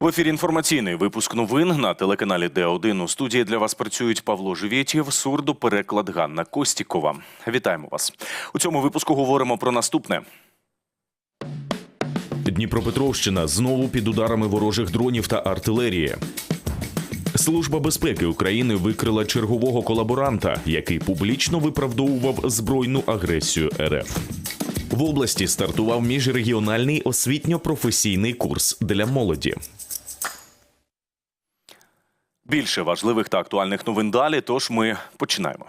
В ефірі інформаційний випуск новин на телеканалі Д1. У студії для вас працюють Павло Живєтєв, сурдопереклад Ганна Костікова. Вітаємо вас. У цьому випуску говоримо про наступне. Дніпропетровщина знову під ударами ворожих дронів та артилерії. Служба безпеки України викрила чергового колаборанта, який публічно виправдовував збройну агресію РФ. В області стартував міжрегіональний освітньо-професійний курс для молоді. Більше важливих та актуальних новин далі. Тож ми починаємо.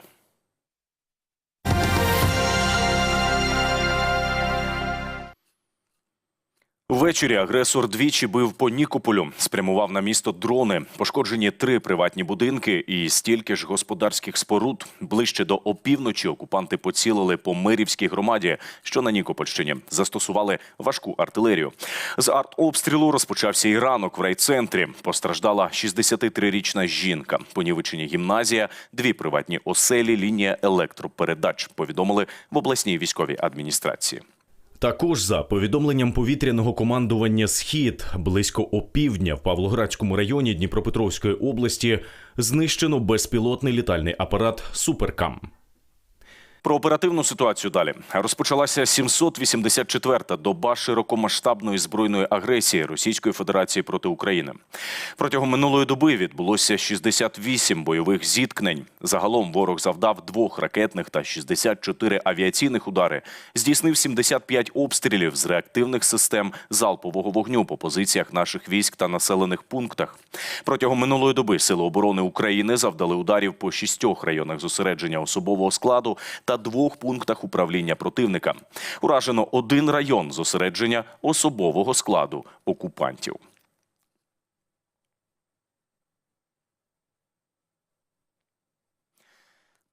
Ввечері агресор двічі бив по Нікополю, спрямував на місто дрони. Пошкоджені три приватні будинки і стільки ж господарських споруд. Ближче до опівночі окупанти поцілили по Мирівській громаді, що на Нікопольщині. Застосували важку артилерію. З артобстрілу розпочався і ранок в райцентрі. Постраждала 63-річна жінка. Понівечені гімназія, дві приватні оселі, лінія електропередач. Повідомили в обласній військовій адміністрації. Також за повідомленням повітряного командування Схід близько опівдня в Павлоградському районі Дніпропетровської області знищено безпілотний літальний апарат Суперкам. Про оперативну ситуацію далі розпочалася 784-та доба широкомасштабної збройної агресії Російської Федерації проти України. Протягом минулої доби відбулося 68 бойових зіткнень. Загалом ворог завдав двох ракетних та 64 авіаційних удари, здійснив 75 обстрілів з реактивних систем залпового вогню по позиціях наших військ та населених пунктах. Протягом минулої доби Сили оборони України завдали ударів по шістьох районах зосередження особового складу та двох пунктах управління противника. Уражено один район зосередження особового складу окупантів.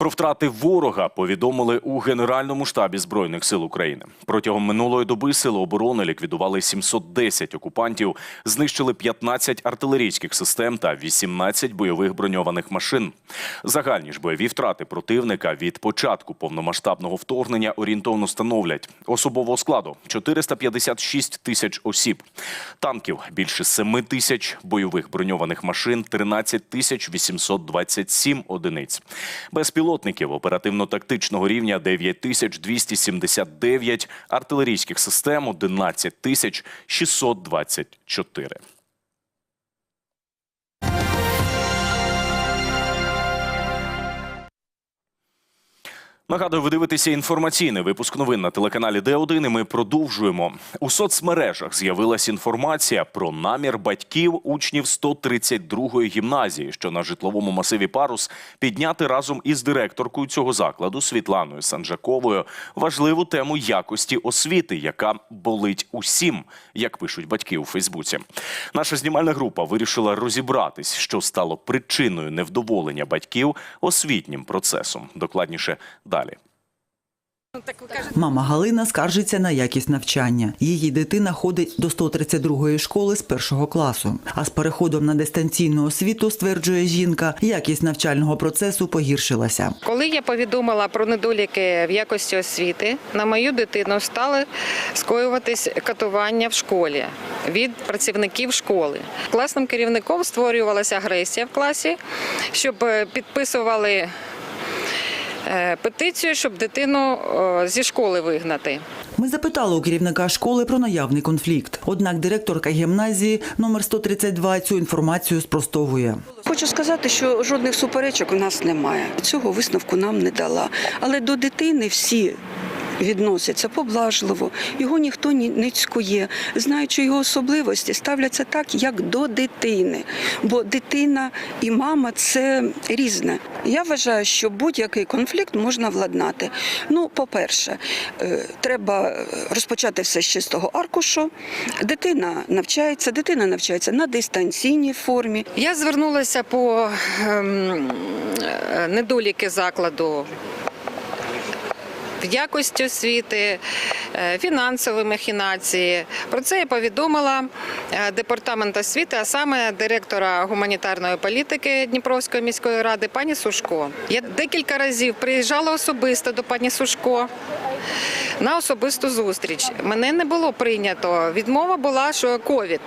Про втрати ворога повідомили у Генеральному штабі Збройних сил України. Протягом минулої доби сили оборони ліквідували 710 окупантів, знищили 15 артилерійських систем та 18 бойових броньованих машин. Загальні ж бойові втрати противника від початку повномасштабного вторгнення орієнтовно становлять особового складу 456 тисяч осіб, танків більше 7 тисяч, бойових броньованих машин 13 тисяч 827 одиниць. Безпілотників оперативно-тактичного рівня 9279, артилерійських систем 11 Нагадую, ви дивитеся інформаційний випуск новин на телеканалі Д1 і Ми продовжуємо у соцмережах. З'явилась інформація про намір батьків учнів 132-ї гімназії, що на житловому масиві Парус підняти разом із директоркою цього закладу Світланою Санжаковою важливу тему якості освіти, яка болить усім, як пишуть батьки у Фейсбуці. Наша знімальна група вирішила розібратись, що стало причиною невдоволення батьків освітнім процесом. Докладніше далі. Мама Галина скаржиться на якість навчання. Її дитина ходить до 132-ї школи з першого класу. А з переходом на дистанційну освіту, стверджує жінка, якість навчального процесу погіршилася. Коли я повідомила про недоліки в якості освіти, на мою дитину стали скоюватись катування в школі від працівників школи. Класним керівником створювалася агресія в класі, щоб е, підписували петицію, щоб дитину е, зі школи вигнати. Ми запитали у керівника школи про наявний конфлікт. Однак директорка гімназії номер 132 цю інформацію спростовує. Хочу сказати, що жодних суперечок у нас немає. Цього висновку нам не дала. Але до дитини всі. Відносяться поблажливо, його ніхто ні- не цькує, знаючи його особливості, ставляться так, як до дитини. Бо дитина і мама це різне. Я вважаю, що будь-який конфлікт можна владнати. Ну, по-перше, е, треба розпочати все з чистого аркушу. Дитина навчається, дитина навчається на дистанційній формі. Я звернулася по ем, е, недоліки закладу. В якості освіти, е, фінансові махінації. Про це я повідомила е, департамент освіти, а саме директора гуманітарної політики Дніпровської міської ради пані Сушко. Я декілька разів приїжджала особисто до пані Сушко на особисту зустріч. Мене не було прийнято. Відмова була, що ковід.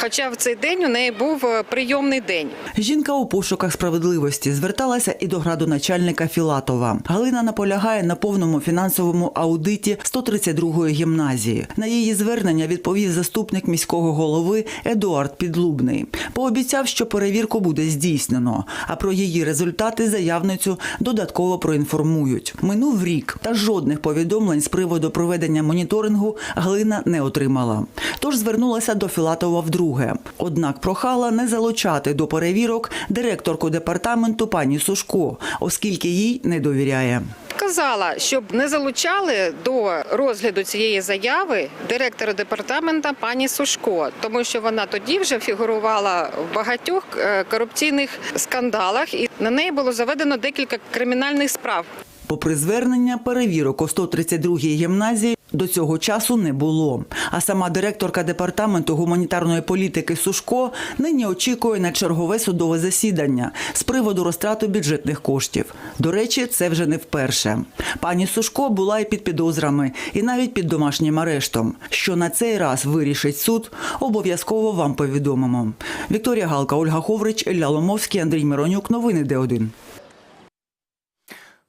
Хоча в цей день у неї був е, прийомний день. Жінка у пошуках справедливості зверталася і до градоначальника Філатова. Галина наполягає на повному фінансовому аудиті 132-ї гімназії. На її звернення відповів заступник міського голови Едуард Підлубний. Пообіцяв, що перевірку буде здійснено, а про її результати заявницю додатково проінформують. Минув рік, та жодних повідомлень з приводу проведення моніторингу Галина не отримала. Тож звернулася до Філатова вдруге. Однак прохала не залучати до перевірок директорку департаменту пані Сушко, оскільки їй не довіряє. Казала, щоб не залучали до розгляду цієї заяви директора департамента пані Сушко, тому що вона тоді вже фігурувала в багатьох е, корупційних скандалах, і на неї було заведено декілька кримінальних справ. Попри звернення, перевірок у 132-й гімназії до цього часу не було. А сама директорка департаменту гуманітарної політики Сушко нині очікує на чергове судове засідання з приводу розтрати бюджетних коштів. До речі, це вже не вперше. Пані Сушко була і під підозрами, і навіть під домашнім арештом. Що на цей раз вирішить суд, обов'язково вам повідомимо. Вікторія Галка, Ольга Ховрич, Ілля Ломовський, Андрій Миронюк. Новини Д1.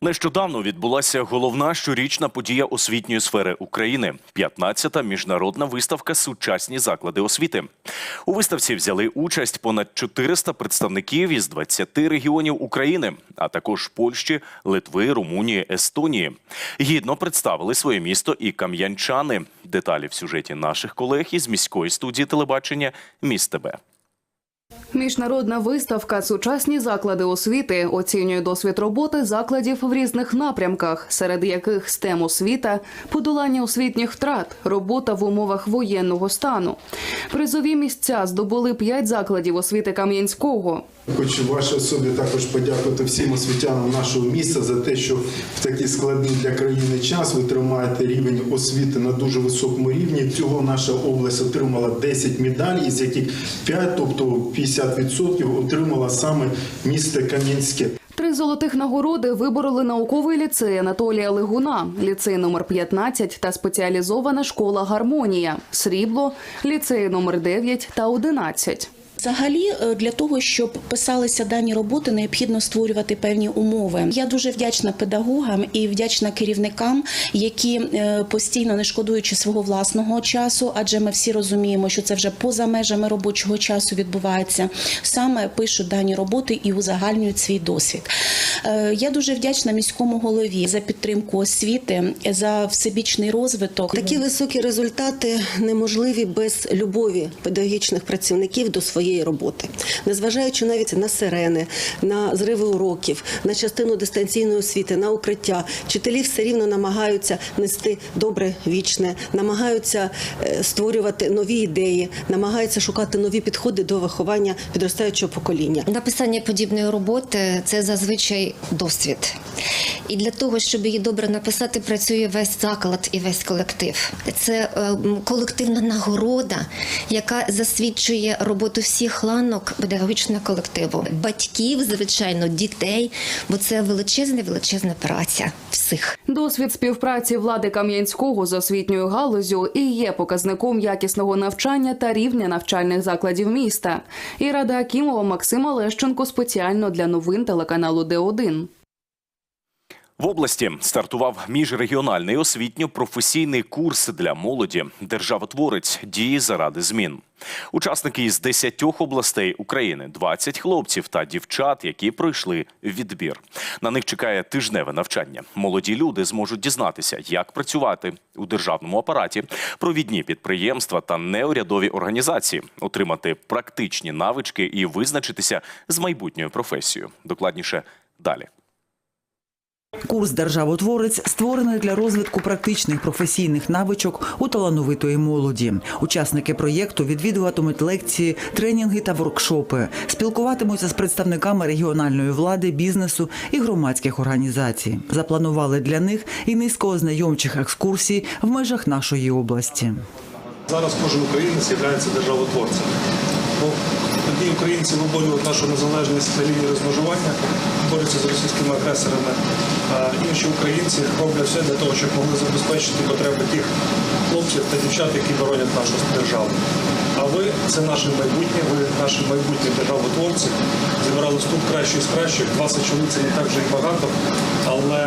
Нещодавно відбулася головна щорічна подія освітньої сфери України – 15-та міжнародна виставка Сучасні заклади освіти. У виставці взяли участь понад 400 представників із 20 регіонів України, а також Польщі, Литви, Румунії, Естонії. Гідно представили своє місто і кам'янчани. Деталі в сюжеті наших колег із міської студії телебачення «Міст ТБ». Міжнародна виставка Сучасні заклади освіти оцінює досвід роботи закладів в різних напрямках, серед яких STEM освіта, подолання освітніх втрат, робота в умовах воєнного стану. Призові місця здобули п'ять закладів освіти Кам'янського. Хочу вашій особі також подякувати всім освітянам нашого міста за те, що в такий складний для країни час ви тримаєте рівень освіти на дуже високому рівні. Цього наша область отримала 10 медалей, із яких 5, тобто 50% отримала саме місто Кам'янське. Три золотих нагороди вибороли науковий ліцей Анатолія Лигуна, ліцей номер 15 та спеціалізована школа Гармонія, срібло, ліцеї номер 9 та 11. Взагалі, е, для того, щоб писалися дані роботи, необхідно створювати певні умови. Я дуже вдячна педагогам і вдячна керівникам, які е, постійно не шкодуючи свого власного часу, адже ми всі розуміємо, що це вже поза межами робочого часу відбувається. Саме пишуть дані роботи і узагальнюють свій досвід. Е, Я дуже вдячна міському голові за підтримку освіти, за всебічний розвиток. Такі високі результати неможливі без любові педагогічних працівників до своєї роботи, незважаючи навіть на сирени, на зриви уроків, на частину дистанційної освіти, на укриття. Вчителі все рівно намагаються нести добре вічне, намагаються е, створювати нові ідеї, намагаються шукати нові підходи до виховання підростаючого покоління. Написання подібної роботи це зазвичай досвід. І для того, щоб її добре написати, працює весь заклад і весь колектив. Це е, колективна нагорода, яка засвідчує роботу всіх ланок педагогічного колективу, батьків, звичайно, дітей, бо це величезна, величезна праця всіх. Досвід співпраці влади Кам'янського з освітньою галузю і є показником якісного навчання та рівня навчальних закладів міста. І Рада Акімова Максима Лещенко спеціально для новин телеканалу Д1. В області стартував міжрегіональний освітньо-професійний курс для молоді «Державотворець. Дії заради змін». Учасники із 10 областей України, 20 хлопців та дівчат, які пройшли відбір. На них чекає тижневе навчання. Молоді люди зможуть дізнатися, як працювати у державному апараті, провідні підприємства та неурядові організації, отримати практичні навички і визначитися з майбутньою професією. Докладніше далі. Курс Державотворець створений для розвитку практичних професійних навичок у талановитої молоді. Учасники проєкту відвідуватимуть лекції, тренінги та воркшопи, спілкуватимуться з представниками регіональної влади, бізнесу і громадських організацій. Запланували для них і низку ознайомчих екскурсій в межах нашої області. Зараз кожен українець є державотворцем. Одні українці виборюють нашу незалежність на лінії розмежування, борються з російськими агресорами, інші українці роблять все для того, щоб могли забезпечити потреби тих хлопців та дівчат, які боронять нашу державу. А ви це наше майбутнє, ви наші майбутні державотворці. Зібрались тут кращі з кращих. 20 чоловік це не так вже і багато, але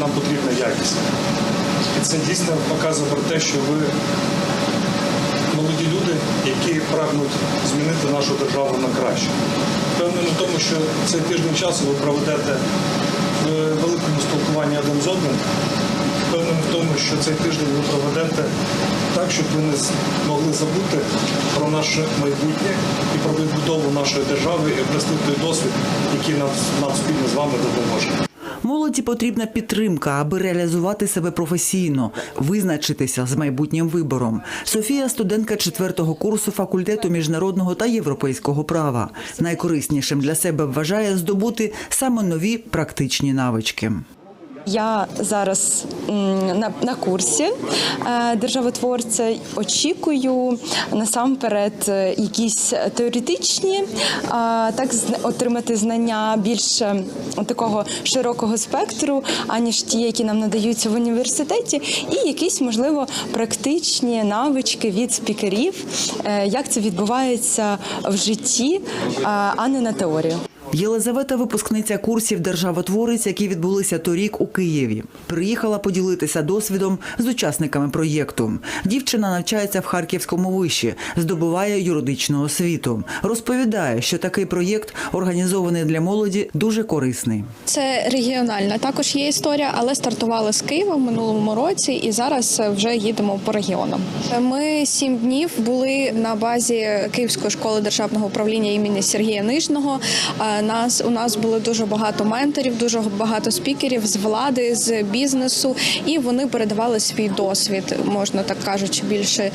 нам потрібна якість. І це дійсно показує про те, що ви люди, які прагнуть змінити нашу державу на краще. Впевнений в тому, що цей тиждень часу ви проведете в великому спілкуванні один з одним. Впевнений в тому, що цей тиждень ви проведете так, щоб ви не змогли забути про наше майбутнє і про відбудову нашої держави і обрести той досвід, який нам, нам спільно з вами допоможе. Молоді потрібна підтримка, аби реалізувати себе професійно, визначитися з майбутнім вибором. Софія студентка четвертого курсу факультету міжнародного та європейського права. Найкориснішим для себе вважає здобути саме нові практичні навички. Я зараз на, на курсі е, державотворця. Очікую насамперед е, якісь теоретичні, а так отримати знання більш е, такого широкого спектру, аніж ті, які нам надаються в університеті, і якісь можливо практичні навички від спікерів, е, як це відбувається в житті, е, а не на теорію. Єлизавета випускниця курсів державотворець, які відбулися торік у Києві. Приїхала поділитися досвідом з учасниками проєкту. Дівчина навчається в Харківському виші, здобуває юридичну освіту. Розповідає, що такий проєкт, організований для молоді, дуже корисний. Це регіональна також є історія, але стартували з Києва в минулому році і зараз вже їдемо по регіонам. Ми сім днів були на базі Київської школи державного управління імені Сергія Нижного. Нас у нас було дуже багато менторів, дуже багато спікерів з влади, з бізнесу, і вони передавали свій досвід, можна так кажучи, більше.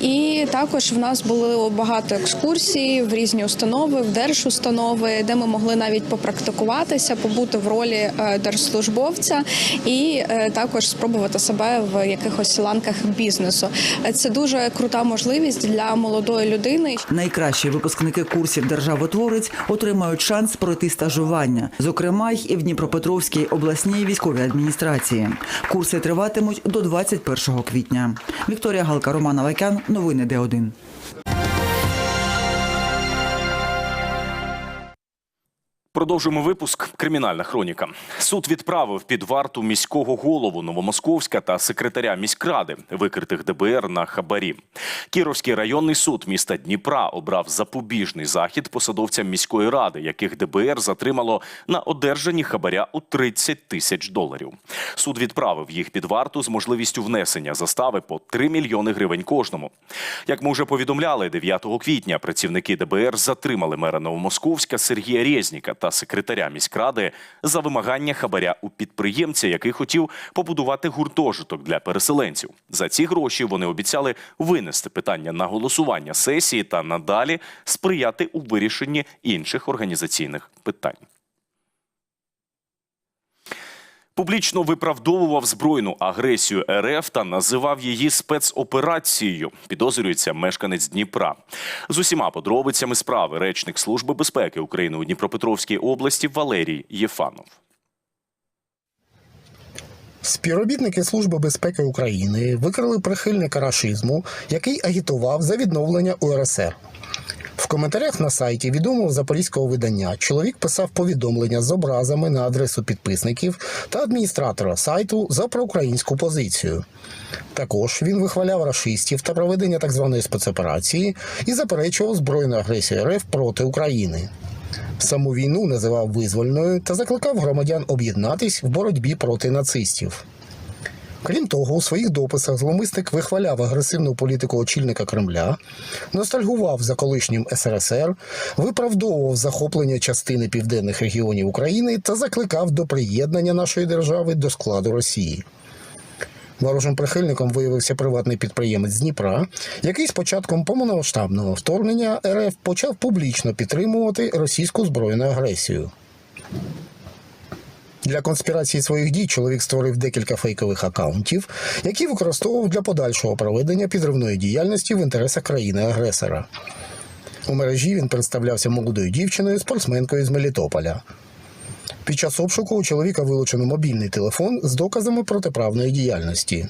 І також в нас було багато екскурсій в різні установи, в держустанови, де ми могли навіть попрактикуватися, побути в ролі е, держслужбовця і е, також спробувати себе в якихось ланках бізнесу. Це дуже крута можливість для молодої людини. Найкращі випускники курсів державотворець отримають шанс пройти стажування, зокрема й і в Дніпропетровській обласній військовій адміністрації. Курси триватимуть до 21 квітня. Вікторія Галка, Роман Авакян. Новини Д1. Продовжуємо випуск. Кримінальна хроніка. Суд відправив під варту міського голову Новомосковська та секретаря міськради, викритих ДБР на хабарі. Кіровський районний суд міста Дніпра обрав запобіжний захід посадовцям міської ради, яких ДБР затримало на одержанні хабаря у 30 тисяч доларів. Суд відправив їх під варту з можливістю внесення застави по 3 мільйони гривень кожному. Як ми вже повідомляли, 9 квітня працівники ДБР затримали мера Новомосковська Сергія Резніка та секретаря міськради за вимагання хабаря у підприємця, який хотів побудувати гуртожиток для переселенців. За ці гроші вони обіцяли винести питання на голосування сесії та надалі сприяти у вирішенні інших організаційних питань. Публічно виправдовував збройну агресію РФ та називав її спецоперацією. Підозрюється мешканець Дніпра. З усіма подробицями справи речник Служби безпеки України у Дніпропетровській області Валерій Єфанов. Співробітники Служби безпеки України викрили прихильника рашизму, який агітував за відновлення УРСР. В коментарях на сайті відомого запорізького видання чоловік писав повідомлення з образами на адресу підписників та адміністратора сайту за проукраїнську позицію. Також він вихваляв рашистів та проведення так званої спецоперації і заперечував збройну агресію РФ проти України. Саму війну називав визвольною та закликав громадян об'єднатись в боротьбі проти нацистів. Крім того, у своїх дописах зломисник вихваляв агресивну політику очільника Кремля, ностальгував за колишнім СРСР, виправдовував захоплення частини південних регіонів України та закликав до приєднання нашої держави до складу Росії. Ворожим прихильником виявився приватний підприємець Дніпра, який з початком повномасштабного вторгнення РФ почав публічно підтримувати російську збройну агресію. Для конспірації своїх дій чоловік створив декілька фейкових акаунтів, які використовував для подальшого проведення підривної діяльності в інтересах країни-агресора. У мережі він представлявся молодою дівчиною, спортсменкою з Мелітополя. Під час обшуку у чоловіка вилучено мобільний телефон з доказами протиправної діяльності.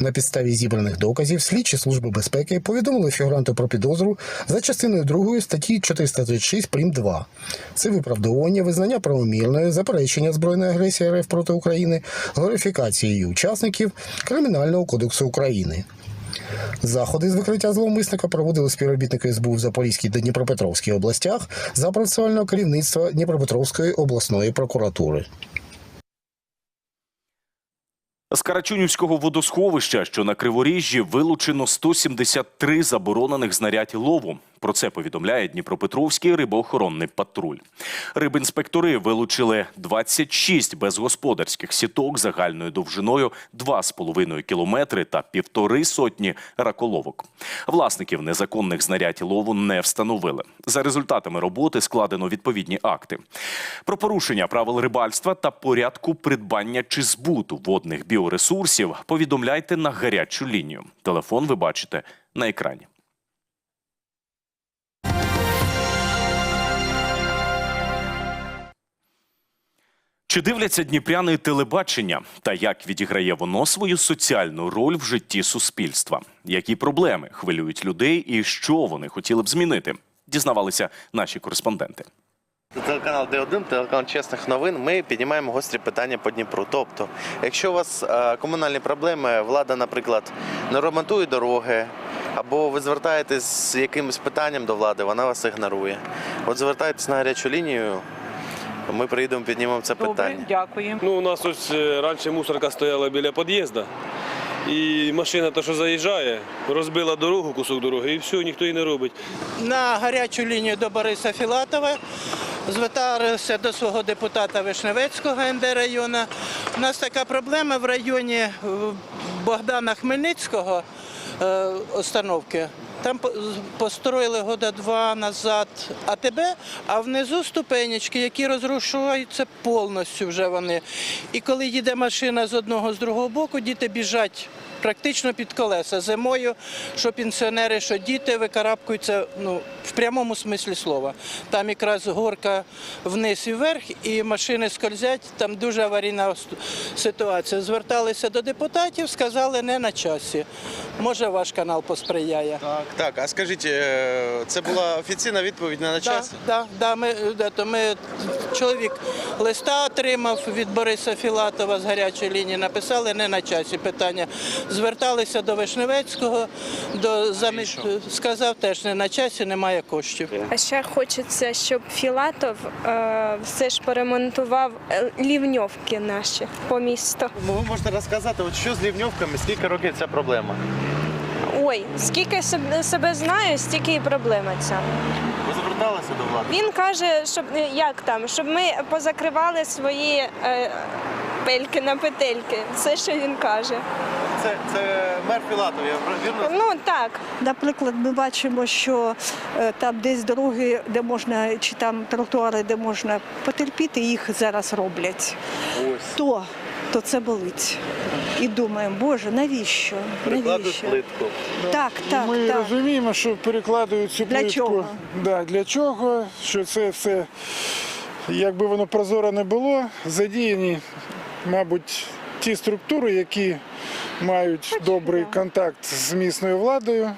На підставі зібраних доказів слідчі служби безпеки повідомили фігуранту про підозру за частиною 2 статті 436 прим. 2. Це виправдовування, визнання правомірної, заперечення збройної агресії РФ проти України, глорифікації її учасників Кримінального кодексу України. Заходи з викриття зловмисника проводили співробітники СБУ в Запорізькій та Дніпропетровській областях за процесуального керівництва Дніпропетровської обласної прокуратури. З Карачунівського водосховища, що на Криворіжжі, вилучено 173 заборонених знарядь лову. Про це повідомляє Дніпропетровський рибоохоронний патруль. Рибінспектори вилучили 26 безгосподарських сіток загальною довжиною 2,5 кілометри та півтори сотні раколовок. Власників незаконних знарядь лову не встановили. За результатами роботи складено відповідні акти. Про порушення правил рибальства та порядку придбання чи збуту водних біоресурсів повідомляйте на гарячу лінію. Телефон ви бачите на екрані. Чи дивляться дніпряни телебачення та як відіграє воно свою соціальну роль в житті суспільства? Які проблеми хвилюють людей і що вони хотіли б змінити? Дізнавалися наші кореспонденти. Телеканал Д1, телеканал чесних новин. Ми піднімаємо гострі питання по Дніпру. Тобто, якщо у вас е, комунальні проблеми, влада, наприклад, не ремонтує дороги, або ви звертаєтесь з якимось питанням до влади, вона вас ігнорує. От звертайтесь на гарячу лінію. Ми приїдемо, піднімемо це питання. дякую. Ну, у нас ось е, раніше мусорка стояла біля під'їзду. І машина, та, що заїжджає, розбила дорогу, кусок дороги, і все, ніхто її не робить. на гарячу лінію до Бориса Філатова. Звертався до свого депутата Вишневецького НД району. У нас така проблема в районі е, Богдана Хмельницького остановки. Там построїли года два назад АТБ, а внизу ступенечки, які розрушуються повністю вже вони. І коли їде машина з одного з другого боку, діти біжать практично під колеса. Зимою, що пенсіонери, що діти викарабкуються ну, в прямому смислі слова. Там якраз горка вниз і вверх, і машини скользять, там дуже аварійна ситуація. Зверталися до депутатів, сказали, не на часі. Може, ваш канал посприяє. Так, так. А скажіть, е, це була офіційна відповідь не на час? Да, да, ми, да, то ми, чоловік листа отримав від Бориса Філатова з гарячої лінії, написали не на часі питання. Зверталися до Вишневецького, до замість, сказав теж не на часі, немає коштів. А ще хочеться, щоб Філатов е, все ж поремонтував е, лівньовки наші по місту. Ви можете розказати, от що з лівньовками, скільки років ця проблема? Ой, скільки себе- себе знаю, стільки і проблема ця. Ви зверталися до влади? Він каже, щоб е, як там, щоб ми позакривали свої е, пельки на петельки. Це що він каже. Це, це мер Філатов, я вірно? Ну так. Наприклад, ми бачимо, що е, там десь дороги, де можна, чи там тротуари, де можна потерпіти, їх зараз роблять. Ось. То, то це болить. І думаємо, Боже, навіщо? Прикладуть плитку. Так, так, Ми так. розуміємо, що перекладають цю Для чого? Да, для чого? Що це все, якби воно прозоро не було, задіяні, мабуть, ті структури, які мають добрий контакт з місною владою.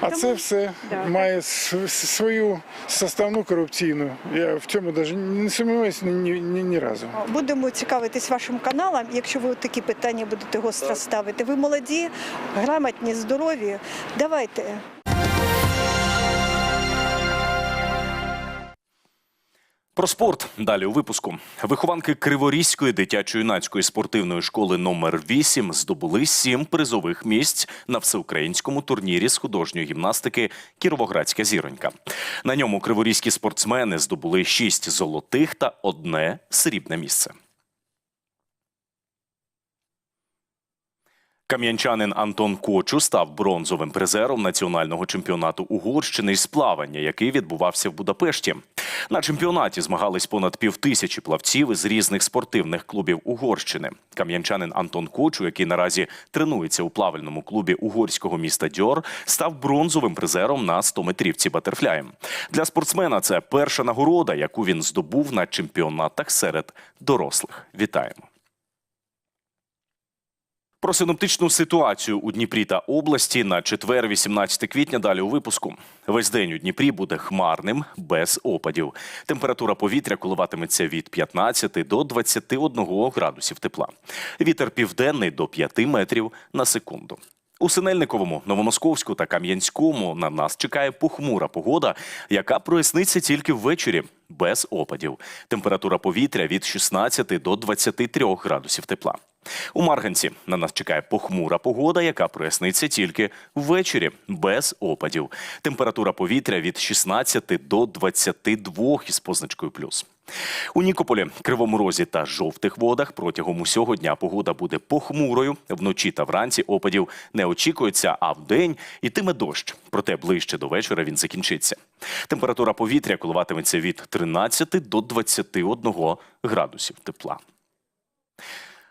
А це все має свою составну корупційну. Я в цьому навіть не сумніваюся ні, ні, ні разу. Будемо цікавитись вашим каналом, якщо ви такі питання будете гостро ставити. Ви молоді, грамотні, здорові. Давайте. Про спорт далі у випуску. Вихованки Криворізької дитячо-юнацької спортивної школи номер 8 здобули сім призових місць на всеукраїнському турнірі з художньої гімнастики Кіровоградська зіронька. На ньому криворізькі спортсмени здобули шість золотих та одне срібне місце. Кам'янчанин Антон Кочу став бронзовим призером національного чемпіонату Угорщини з плавання, який відбувався в Будапешті. На чемпіонаті змагались понад півтисячі плавців із різних спортивних клубів Угорщини. Кам'янчанин Антон Кочу, який наразі тренується у плавальному клубі угорського міста Дьор, став бронзовим призером на 100-метрівці батерфляєм. Для спортсмена це перша нагорода, яку він здобув на чемпіонатах серед дорослих. Вітаємо. Про синоптичну ситуацію у Дніпрі та області на четвер, 18 квітня. Далі у випуску. Весь день у Дніпрі буде хмарним, без опадів. Температура повітря коливатиметься від 15 до 21 градусів тепла. Вітер південний до 5 метрів на секунду. У Синельниковому, Новомосковську та Кам'янському на нас чекає похмура погода, яка проясниться тільки ввечері без опадів. Температура повітря від 16 до 23 градусів тепла. У Марганці на нас чекає похмура погода, яка проясниться тільки ввечері без опадів. Температура повітря від 16 до 22 із позначкою плюс. У Нікополі, Кривому Розі та жовтих водах протягом усього дня погода буде похмурою. Вночі та вранці опадів не очікується, а вдень ітиме дощ. Проте ближче до вечора він закінчиться. Температура повітря коливатиметься від 13 до 21 градусів тепла.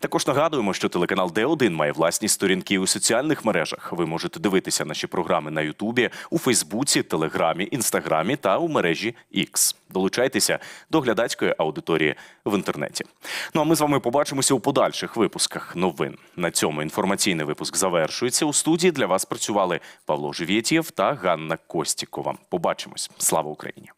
Також нагадуємо, що телеканал Д1 має власні сторінки у соціальних мережах. Ви можете дивитися наші програми на Ютубі, у Фейсбуці, Телеграмі, Інстаграмі та у мережі X. Долучайтеся до глядацької аудиторії в інтернеті. Ну а ми з вами побачимося у подальших випусках новин. На цьому інформаційний випуск завершується. У студії для вас працювали Павло Живєтєв та Ганна Костікова. Побачимось. Слава Україні!